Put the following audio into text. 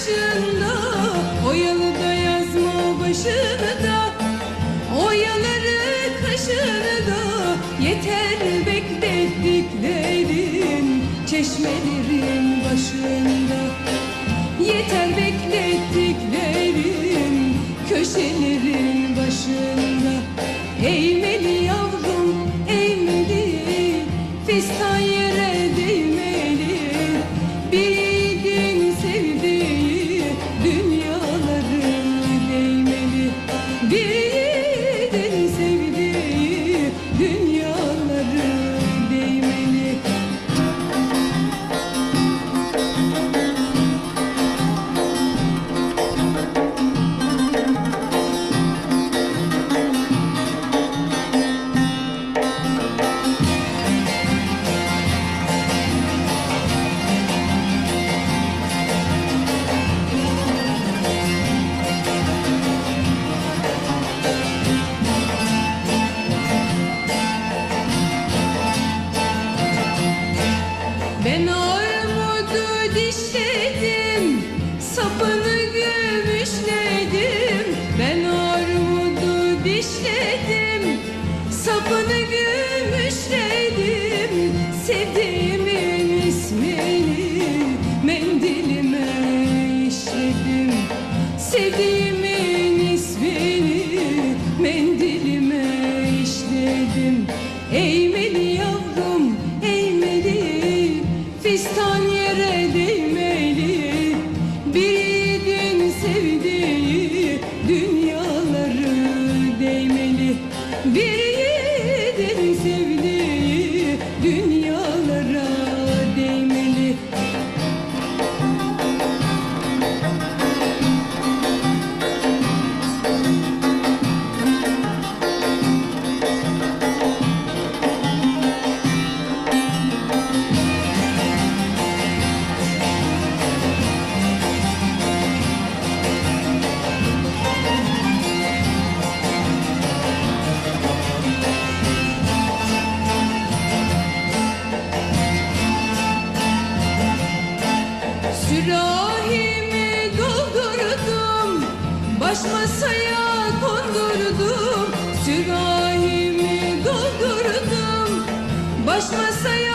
başında O yalı da yazma başını da O yaları kaşını da Yeter beklettiklerin Çeşmelerin başında. Yeter beklettiklerin Köşelerin başında. Armudu dişledim, sapını gümüşledim. Ben armudu dişledim, sapını seni sevdim Baş masaya kondurdum Sürahimi doldurdum. Baş masaya